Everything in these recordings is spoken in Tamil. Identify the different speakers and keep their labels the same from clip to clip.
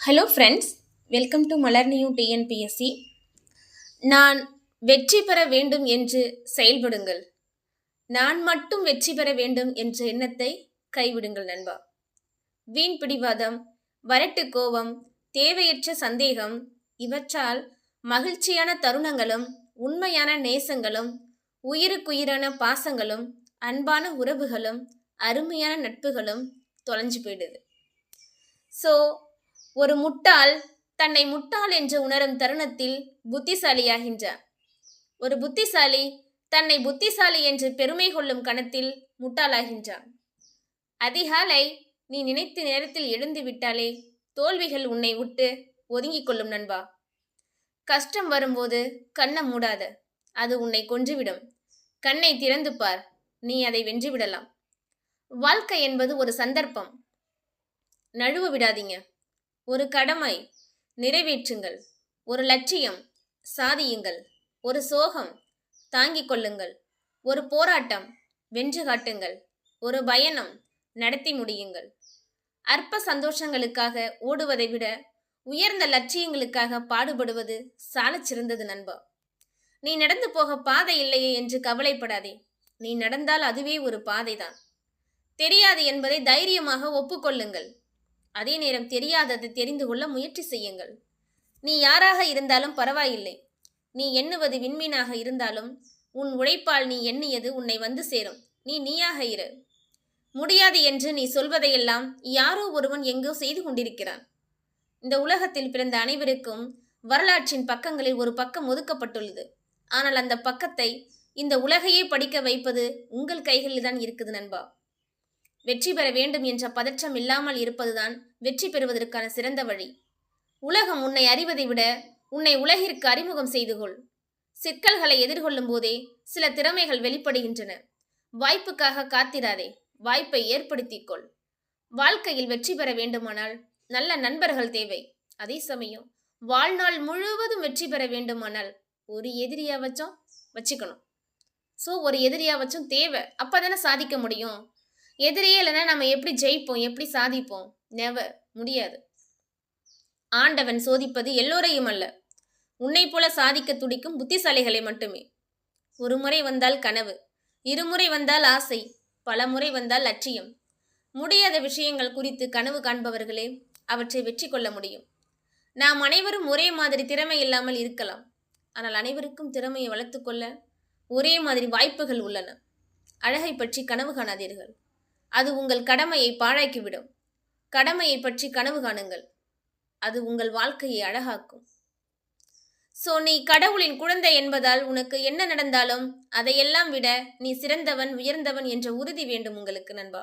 Speaker 1: ஹலோ ஃப்ரெண்ட்ஸ் வெல்கம் டு மலர்னியூ டிஎன்பிஎஸ்சி நான் வெற்றி பெற வேண்டும் என்று செயல்படுங்கள். நான் மட்டும் வெற்றி பெற வேண்டும் என்ற எண்ணத்தை கைவிடுங்கள் நண்பா. வீண் பிடிவாதம் வரட்டு கோபம் தேவையற்ற சந்தேகம் இவற்றால் மகிழ்ச்சியான தருணங்களும் உண்மையான நேசங்களும் உயிருக்குயிரான பாசங்களும் அன்பான உறவுகளும் அருமையான நட்புகளும் தொலைஞ்சு போயிடுது. ஸோ ஒரு முட்டாள் தன்னை முட்டாள் என்று உணரும் தருணத்தில் புத்திசாலியாகின்றார் ஒரு புத்திசாலி தன்னை புத்திசாலி என்று பெருமை கொள்ளும் கணத்தில் முட்டாளாகின்றான். அதிகாலை நீ நினைத்த நேரத்தில் எழுந்து விட்டாலே தோல்விகள் உன்னை விட்டு ஒதுங்கிக் கொள்ளும் நண்பா. கஷ்டம் வரும்போது கண்ணை மூடாத அது உன்னை கொன்றுவிடும். கண்ணை திறந்து பார் நீ அதை வென்றுவிடலாம். வாழ்க்கை என்பது ஒரு சந்தர்ப்பம். நழுவ விடாதீங்க. ஒரு கடமை நிறைவேற்றுங்கள். ஒரு லட்சியம் சாதியுங்கள். ஒரு சோகம் தாங்கிக் கொள்ளுங்கள். ஒரு போராட்டம் வென்று காட்டுங்கள். ஒரு பயணம் நடத்தி முடியுங்கள். அற்ப சந்தோஷங்களுக்காக ஓடுவதை விட உயர்ந்த லட்சியங்களுக்காக பாடுபடுவது சாலச் சிறந்தது நண்பா. நீ நடந்து போக பாதை இல்லையே என்று கவலைப்படாதே. நீ நடந்தால் அதுவே ஒரு பாதைதான். தெரியாது என்பதை தைரியமாக ஒப்புக்கொள்ளுங்கள். அதே நேரம் தெரியாததை தெரிந்து கொள்ள முயற்சி செய்யுங்கள். நீ யாராக இருந்தாலும் பரவாயில்லை. நீ எண்ணுவது விண்மீனாக இருந்தாலும் உன் உழைப்பால் நீ எண்ணியது உன்னை வந்து சேரும். நீ நீயாக இரு. முடியாது என்று நீ சொல்வதையெல்லாம் யாரோ ஒருவன் எங்கோ செய்து கொண்டிருக்கிறான். இந்த உலகத்தில் பிறந்த அனைவருக்கும் வரலாற்றின் பக்கங்களில் ஒரு பக்கம் ஒதுக்கப்பட்டுள்ளது. ஆனால் அந்த பக்கத்தை இந்த உலகையே படிக்க வைப்பது உங்கள் கைகளில் தான் இருக்குது நண்பா. வெற்றி பெற வேண்டும் என்ற பதற்றம் இல்லாமல் இருப்பதுதான் வெற்றி பெறுவதற்கான சிறந்த வழி. உலகம் உன்னை அறிவதை விட உன்னை உலகிற்கு அறிமுகம் செய்து கொள். சிக்கல்களை எதிர்கொள்ளும் போதே சில திறமைகள் வெளிப்படுகின்றன. வாய்ப்புக்காக காத்திராதே வாய்ப்பை ஏற்படுத்திக் கொள். வாழ்க்கையில் வெற்றி பெற வேண்டுமானால் நல்ல நண்பர்கள் தேவை. அதே சமயம் வாழ்நாள் முழுவதும் வெற்றி பெற வேண்டுமானால் ஒரு எதிரியா வச்சும் வச்சுக்கணும். ஸோ ஒரு எதிரியா வச்சும் தேவை. அப்பதானே சாதிக்க முடியும். எதிரியே இல்லைன்னா நம்ம எப்படி ஜெயிப்போம் எப்படி சாதிப்போம்? நெவர் முடியாது. ஆண்டவன் சோதிப்பது எல்லோரையும் அல்ல. உன்னை போல சாதிக்க துடிக்கும் புத்திசாலிகளை மட்டுமே. ஒரு முறை வந்தால் கனவு இருமுறை வந்தால் ஆசை பல முறை வந்தால் லட்சியம். முடியாத விஷயங்கள் குறித்து கனவு காண்பவர்களே அவற்றை வெற்றி கொள்ள முடியும். நாம் அனைவரும் ஒரே மாதிரி திறமை இல்லாமல் இருக்கலாம். ஆனால் அனைவருக்கும் திறமையை வளர்த்துக்கொள்ள ஒரே மாதிரி வாய்ப்புகள் உள்ளன. அழகை பற்றி கனவு காணாதீர்கள். அது உங்கள் கடமையை பாழாக்கிவிடும். கடமையை பற்றி கனவு காணுங்கள். அது உங்கள் வாழ்க்கையை அழகாக்கும். சோ நீ கடவுளின் குழந்தை என்பதால் உனக்கு என்ன நடந்தாலும் அதையெல்லாம் விட நீ சிறந்தவன் உயர்ந்தவன் என்ற உறுதி வேண்டும் உங்களுக்கு நண்பா.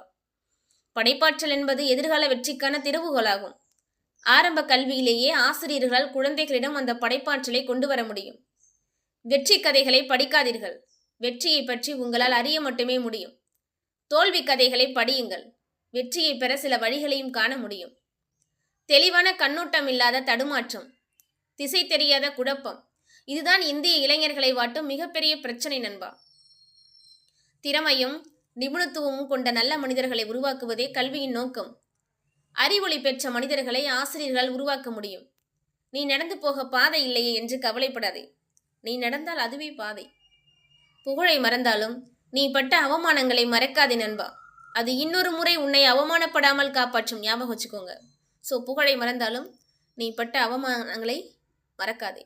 Speaker 1: படைப்பாற்றல் என்பது எதிர்கால வெற்றிக்கான திறவுகோலாகும். ஆரம்ப கல்வியிலேயே ஆசிரியர்களால் குழந்தைகளிடம் அந்த படைப்பாற்றலை கொண்டு வர முடியும். வெற்றி கதைகளை படிக்காதீர்கள். வெற்றியை பற்றி உங்களால் அறிய மட்டுமே முடியும். தோல்வி கதைகளை படியுங்கள். வெற்றியை பெற சில வழிகளையும் காண முடியும். தெளிவான கண்ணோட்டம் இல்லாத தடுமாற்றம். திசை தெரியாத குழப்பம். இதுதான் இந்திய இளைஞர்களை வாட்டும் மிகப்பெரிய பிரச்சனை நண்பா. திறமையும் நிபுணத்துவமும் கொண்ட நல்ல மனிதர்களை உருவாக்குவதே கல்வியின் நோக்கம். அறிவொளி பெற்ற மனிதர்களை ஆசிரியர்களால் உருவாக்க முடியும். நீ நடந்து போக பாதை இல்லையே என்று கவலைப்படாதே. நீ நடந்தால் அதுவே பாதை. புகழை மறந்தாலும் நீ பட்ட அவமானங்களை மறக்காதே நண்பா. அது இன்னொரு முறை உன்னை அவமானப்படாமல் காப்பாற்றும் ஞாபகம் வச்சுக்கோங்க. ஸோ புகழை மறந்தாலும் நீ பட்ட அவமானங்களை மறக்காதே.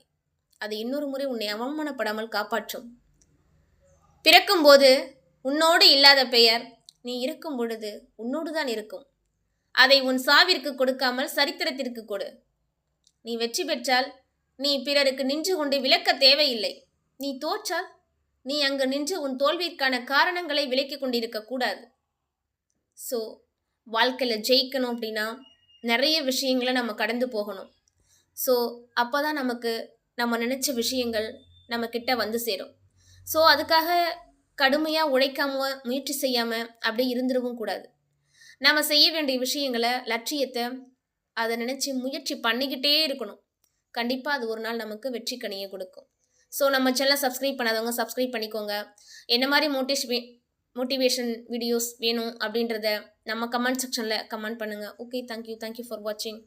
Speaker 1: அது இன்னொரு முறை உன்னை அவமானப்படாமல் காப்பாற்றும். பிறக்கும்போது உன்னோடு இல்லாத பெயர் நீ இருக்கும் பொழுது உன்னோடு தான் இருக்கும். அதை உன் சாவிற்கு கொடுக்காமல் சரித்திரத்திற்கு கொடு. நீ வெற்றி பெற்றால் நீ பிறருக்கு நின்று கொண்டு விளக்க தேவையில்லை. நீ தோற்றால் நீ அங்கு நின்று உன் தோல்விக்கான காரணங்களை விலக்கி கொண்டிருக்க கூடாது. ஸோ வாழ்க்கையில் ஜெயிக்கணும் அப்படின்னா நிறைய விஷயங்களை நம்ம கடந்து போகணும். ஸோ அப்போ தான் நமக்கு நம்ம நினச்ச விஷயங்கள் நம்ம கிட்ட வந்து சேரும். ஸோ அதுக்காக கடுமையாக உழைக்காம முயற்சி செய்யாமல் அப்படியே இருந்துடவும் கூடாது. நம்ம செய்ய வேண்டிய விஷயங்களை லட்சியத்தை அதை நினச்சி முயற்சி பண்ணிக்கிட்டே இருக்கணும். கண்டிப்பாக அது ஒரு நாள் நமக்கு வெற்றி கனியை கொடுக்கும். ஸோ நம்ம சேனலை சப்ஸ்கிரைப் பண்ணாதவங்க சப்ஸ்கிரைப் பண்ணிக்கோங்க. என்ன மாதிரி மோட்டிவேஷ் மோட்டிவேஷன் வீடியோஸ் வேணும் அப்படின்றத நம்ம கமெண்ட் செக்ஷனில் கமெண்ட் பண்ணுங்கள் ஓகே தேங்க்யூ தேங்க்யூ ஃபார் வாட்சிங்